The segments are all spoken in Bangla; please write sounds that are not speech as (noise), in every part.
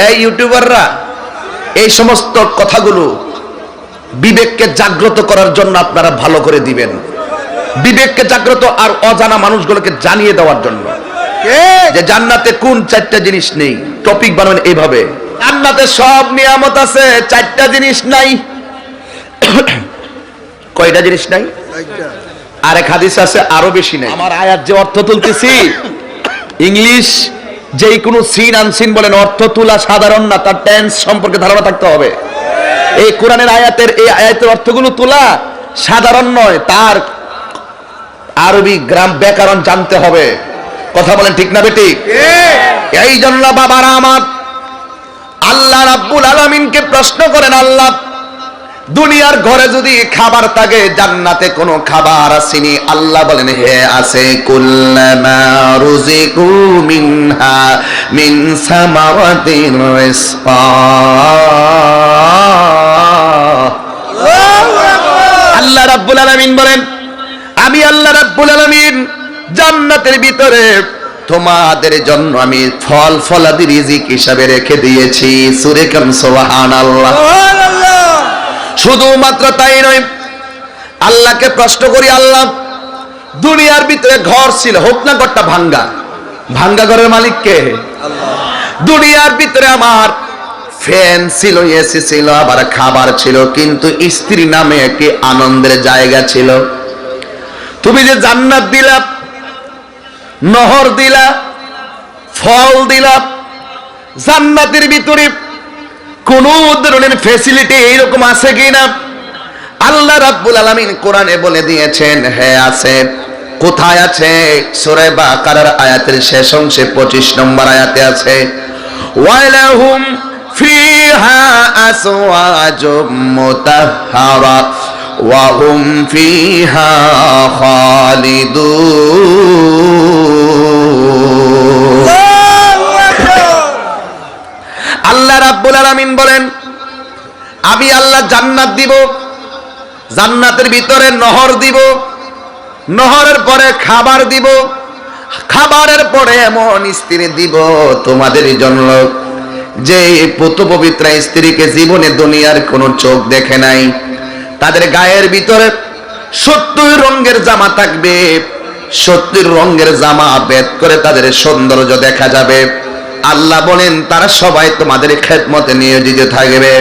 এই ইউটিউবাররা এই সমস্ত কথাগুলো বিবেককে জাগ্রত করার জন্য আপনারা ভালো করে দিবেন। বিবেককে জাগ্রত আর অজানা মানুষগুলোকে জানিয়ে দেওয়ার জন্য। যে জান্নাতে কোন চারটা জিনিস নেই টপিক বানাবেন এইভাবে। জান্নাতে সব নিয়ামত আছে চারটা জিনিস নাই। (coughs) কয়টা জিনিস নাই? আরেক হাদিস আছে আরও বেশি নাই। আমার আয়াত যে অর্থ তুলতেছি (coughs) ইংলিশ যেই কোনো সিন আনসিন বলেন অর্থ তোলা সাধারণ না তার টেন্স সম্পর্কে ধারণা থাকতে হবে। এই কোরআনের আয়াতের এই আয়াতের অর্থগুলো তোলা সাধারণ নয় তার আরবি গ্রাম ব্যাকরণ জানতে হবে। কথা বলেন ঠিক না বেটি? এই জন্য বাবারা আমার আল্লাহ রাব্বুল আলামিনকে প্রশ্ন করেন আল্লাহ দুনিয়ার ঘরে যদি খাবার থাকে, জান্নাতে কোনো খাবার আসেনি। আল্লাহ বলেন, হে আছে মিনহা মিন আল্লাহ রাব্বুল আলামিন বলেন, আমি আল্লাহ রাব্বুল আলামিন জান্নাতের ভিতরে তোমাদের জন্য আমি ফল ফলাদি রিজিক হিসাবে রেখে দিয়েছি। সুরে কাম সুবহানাল্লাহ। শুধুমাত্র তাই নয় আল্লাহকে প্রশ্ন করি আল্লাহ দুনিয়ার ভিতরে ঘর ছিল হোক না ঘরটা ভাঙ্গা। ভাঙ্গা ঘরের মালিক কে? দুনিয়ার ভিতরে আমার ফ্যান ছিল এসি ছিল আবার খাবার ছিল কিন্তু স্ত্রী নামে একটি আনন্দের জায়গা ছিল। তুমি যে জান্নাত দিলা নহর দিলা ফল দিলা জান্নাতের ভিতরে কোন ধরনের ফেসিলিটি এইরকম আছে কিনা? আল্লাহ রাব্বুল আলামিন কোরআনে বলে দিয়েছেন হ্যাঁ আছে, কোথায় আছে? সূরা বাকারার আয়াতের শেষ অংশে 25 নম্বর আয়াতে আছে, ওয়ালাহুম ফিহা আসওয়াজুম মুতাহহারা, ওয়া হুম ফিহা জান্নাত দিব, জান্নাতের ভিতরে নহর দিব, নহরের পরে খাবার দিব, খাবারের পরে এমন স্ত্রী দিব তোমাদের জন্য যে পুত পবিত্র স্ত্রীকে জীবনে দুনিয়ার কোনো চোখ দেখে নাই। তাদের গায়ের ভিতরে সত্তর রঙের জামা থাকবে, সত্তর রঙের জামা বেদ করে তাদের সৌন্দর্য দেখা যাবে। আল্লাহ বলেন, তারা সবাই তোমাদের খেদমতে নিয়োজিত থাকবে।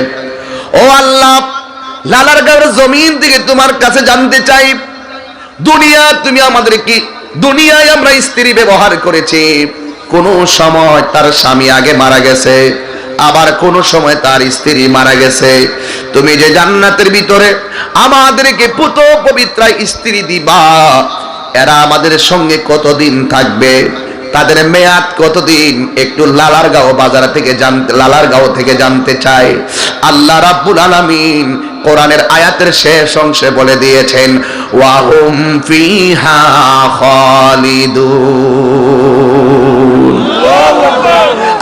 ও আল্লাহ, লালার গাঁয়ের জমিন থেকে তোমার কাছে জানতে চাই। দুনিয়া তুমি আমাদের কি? দুনিয়ায় আমরা স্ত্রী ব্যবহার করেছি। কোন সময় তার স্বামী আগে মারা গেছে, আবার কোন সময় তার স্ত্রী মারা গেছে। তুমি যে জান্নাতের ভিতরে আমাদেরকে পুত পবিত্র স্ত্রী দিবা, এরা আমাদের সঙ্গে কতদিন থাকবে? তাদের মেয়াদ কতদিন? একটু লালারগাঁও বাজার থেকে জানতে লালারগাঁও থেকে জানতে চাই। আল্লাহ রাব্বুল আলামিন কোরআনের আয়াতের শেষ অংশে বলে দিয়েছেন, ওয়াহুম ফিহা খালিদুন।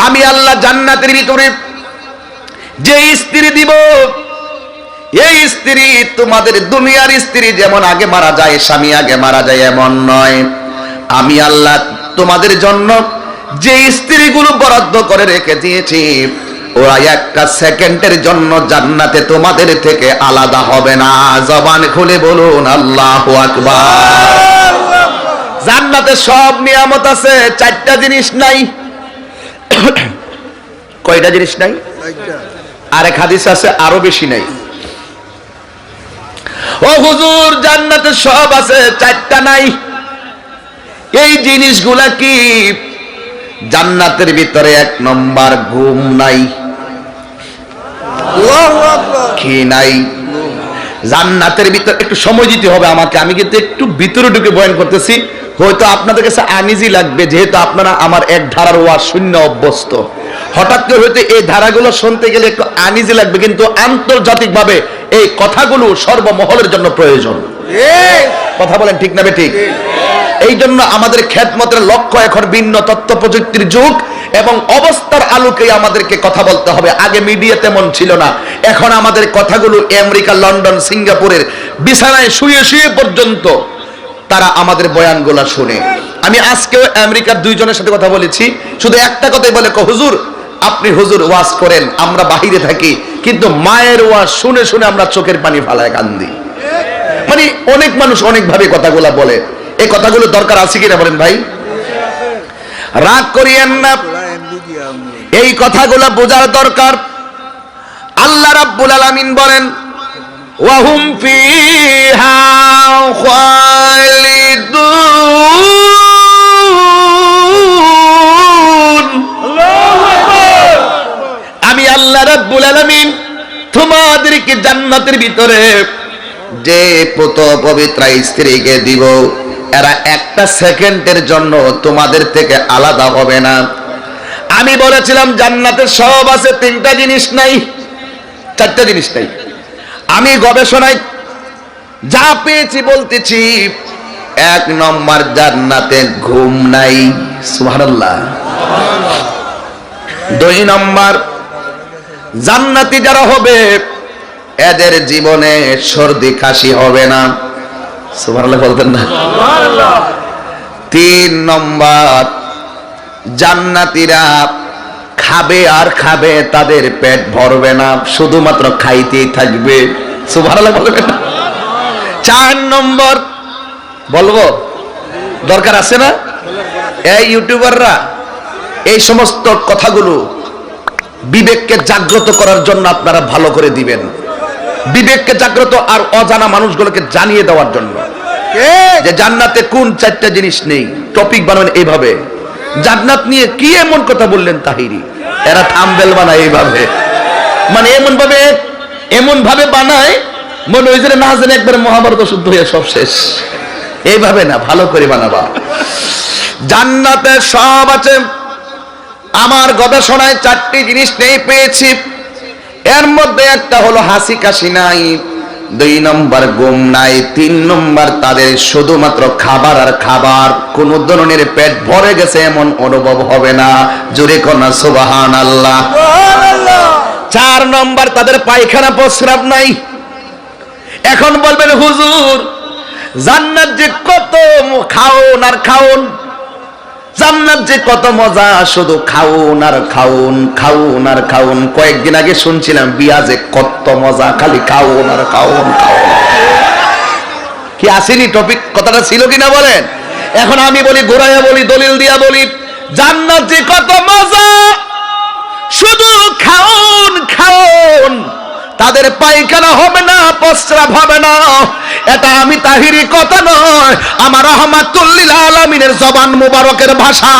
আমি আল্লাহ জান্নাতের ভিতরে যে স্ত্রী দিব, এই স্ত্রী তোমাদের দুনিয়ার স্ত্রী যেমন আগে মারা যায়, স্বামী আগে মারা যায়, এমন নয়। আমি আল্লাহ তোমাদের জন্য যে স্ত্রীগুলো বরাদ্দ করে রেখে দিয়েছি, ওরা একটা সেকেন্ডের জন্য জান্নাতে তোমাদের থেকে আলাদা হবে না। জবান খুলে বলুন, আল্লাহ আকবার। জান্নাতে সব নিয়ামত আছে, চারটা জিনিস নাই। কয়টা জিনিস নাই? আরেক হাদিস আছে, আরও বেশি নাই। ও হুজুর, জান্নাতে সব আছে, চারটা নাই। এই জিনিসগুলা কি? জান্নাতের ভিতরে এক নম্বর ঘুম নাই। কি নাই? জান্নাতের ভিতরে একটু সময় দিতে হবে আমাকে। আমি কিন্তু একটু ভিতরে ঢুকে বয়ান করতেছি। হয়তো আপনাদের কাছে আনিজি লাগবে যেহেতু আপনারা আমার এক ধারার ওয়াজ শূন্য অভ্যস্ত। হঠাৎ করে হয়তো এই ধারাগুলো শুনতে গেলে একটু আনিজি লাগবে কিন্তু আন্তর্জাতিকভাবে এই কথাগুলো সর্বমহলের জন্য প্রয়োজন। কথা বলেন ঠিক না বে ঠিক। এই জন্য আমাদের খ্যাতমতের লক্ষ্য এখন ভিন্ন তথ্য প্রযুক্তির যুগ এবং অবস্থার আলোকে আমাদেরকে কথা বলতে হবে। আগে মিডিয়া তেমন ছিল না। এখন আমাদের কথাগুলো আমেরিকা, লন্ডন, সিঙ্গাপুরের বিছানায় শুয়ে শুয়ে পর্যন্ত তারা আমাদের বয়ানগুলা শুনে। আমি আজকেও আমেরিকার দুইজনের সাথে কথা বলেছি। শুধু একটা কথাই বলে "ক, হুজুর, আপনি হুজুর ওয়াজ করেন, আমরা বাহিরে থাকি। কিন্তু মায়ের ওয়াজ শুনে শুনে আমরা চোখের পানি ফালায় কান্দি। মানে অনেক মানুষ অনেক ভাবে কথাগুলা বলে। এই কথাগুলো দরকার আছে কিনা বলেন ভাই? রাগ করিয়েন না। এই কথাগুলো বোঝার দরকার। আল্লাহ রাব্বুল আলামিন বলেন, ওয়াহুম ফিহা খালিদুন। আমি আল্লাহ রাব্বুল আলামিন তোমাদেরকে জান্নাতের ভিতরে যে পুত পবিত্র স্ত্রীকে দিব এরা একটা সেকেন্ডের জন্য তোমাদের থেকে আলাদা হবে না। আমি বলেছিলাম জান্নাতের সব আছে, তিনটা জিনিস নাই, চারটা জিনিস নাই। আমি গবেষণায় যা পেয়েছি বলতেছি, এক নম্বর জান্নাতে ঘুম নাই, সুবহানাল্লাহ। দুই নম্বর, জান্নাতি যারা হবে, এদের জীবনে সর্দি কাশি হবে না। সুবহানাল্লাহ বলতেন না। তিন নম্বর, জান্নাতিরা খাবে আর খাবে, তাদের পেট ভরবে না, শুধুমাত্র খাইতেই থাকবে। সুবহানাল্লাহ বলবেন না। চার নম্বর, বলব? দরকার আছে না? এই ইউটিউবাররা, এই সমস্ত কথাগুলো বিবেককে জাগ্রত করার জন্য আপনারা ভালো করে দিবেন। বিবেককে জাগ্রত আর অজানা মানুষগুলোকে জানিয়ে দেওয়ার জন্য। যে জান্নাতে কোন চারটা জিনিস নেই টপিক বানাবেন এইভাবে। জান্নাত নিয়ে কি এমন কথা বললেন তাহিরি? এরা থামবেল বানায় এইভাবে। মানে এমন ভাবে এমন ভাবে বানায় মনে হয়েছে না জানে একবার মহাভারত শুদ্ধ হয়ে সব শেষ। এইভাবে না ভালো করে বানাবা। জান্নাতে সব আছে। আমার গবেষণায় চারটি জিনিস নেই পেয়েছি। এর মধ্যে একটা হলো হাসি কাশি নাই দুই নম্বর গুম নাই তিন নম্বর তাদের শুধুমাত্র খাবার আর খাবার কোন ধরনের পেট ভরে গেছে এমন অনুভব হবে না। জুড়ে কন্যা সুবাহান আল্লাহ চার নম্বর তাদের পায়খানা প্রস্রাব নাই। এখন বলবেন হুজুর জান্নাত যে কত খাওন আর খাওন জান্নাত যে কত মজা, শুধু খাউন আর খাউন খাউন আর খাউন। কয়েকদিন আগে শুনছিলাম বিয়া যে কত মজা, খালি খাউন আর খাউন খাউন। কি আসেনি টপিক কথাটা ছিল কিনা বলেন? এখন আমি বলি ঘোরাইয়া বলি, দলিল দিয়া বলি, জান্নাত যে কত মজা, শুধু খাউন খাউন। তাদের পায়খানা হবে না প্রস্রাব হবে না। এটা আমি তাহিরি কথা নয়, আমার রহমাতুল্লিল আলমিনের জবান মুবারকের ভাষা।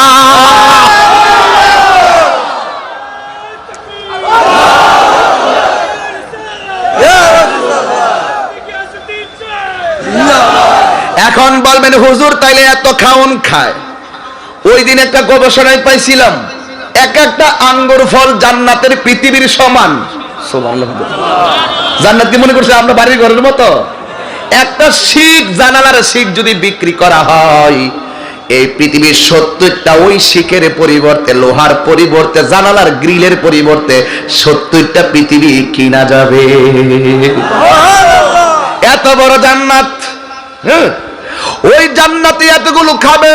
এখন বলবেন, হুজুর, তাইলে এত খাওন খায়। ওই দিন একটা গবেষণায় পাইছিলাম, এক একটা আঙ্গুর ফল জান্নাতের পৃথিবীর সমান। জান্নাত কি মনে করছে আমরা বাড়ির ঘরের মতো? একটা শিখ জানালার শিখ যদি বিক্রি করা হয়, এই পৃথিবীর সত্তরটা ওই শিখের পরিবর্তে, লোহার পরিবর্তে, জানালার গ্রিলের পরিবর্তে সত্তরটা পৃথিবী কিনা যাবে। এত বড় জান্নাত? ওই জান্নাতে এতগুলো খাবে।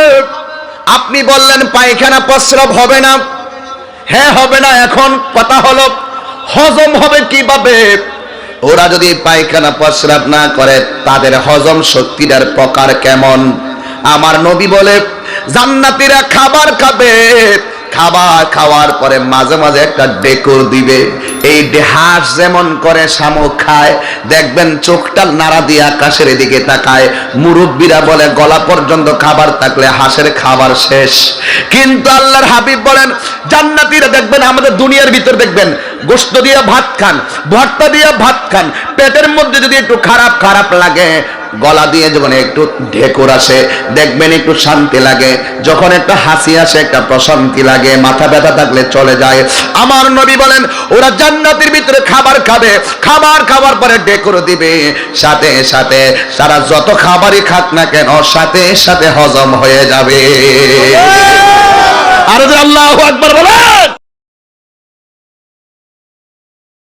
আপনি বললেন পায়খানা প্রস্রাব হবে না। হ্যাঁ হবে না এখন। কথা হলো, হজম হবে কীভাবে? ওরা যদি পায়খানা প্রস্রাব না করে, তাদের হজম শক্তিটার প্রকার কেমন? আমার নবী বলে, জান্নাতীরা খাবার খাবে খাবার খাওয়ার পরে মাঝে মাঝে একটা ডেকর দিবে। এই হাঁস যেমন করে শামুক খায়, দেখবেন চোখটা নাড়া দিয়ে আকাশের দিকে তাকায়। মুরব্বীরা বলে, গলা পর্যন্ত খাবার থাকলে হাঁসের খাবার শেষ। কিন্তু আল্লাহর হাবিব বলেন, জান্নাতীরা দেখবেন, আমাদের দুনিয়ার ভিতর দেখবেন গোস্ত দিয়ে ভাত খান, ভর্তা দিয়ে ভাত খান, পেটের মধ্যে যদি একটু খারাপ খারাপ লাগে গলা দিয়ে যখন একটু ঢেকুর আসে দেখবেন একটু শান্তি লাগে। যখন একটা হাসি আসে একটা প্রশান্তি লাগে মাথা ব্যথা থাকলে চলে যায়। আমার নবী বলেন ওরা জান্নাতের ভিতরে খাবার খাবে খাবার খাবার পরে ডেকুর দিবে। সাথে সাথে সারা যত খাবারই খাক না কেন সাথে সাথে হজম হয়ে যাবে। আর আল্লাহ আকবার বলেন।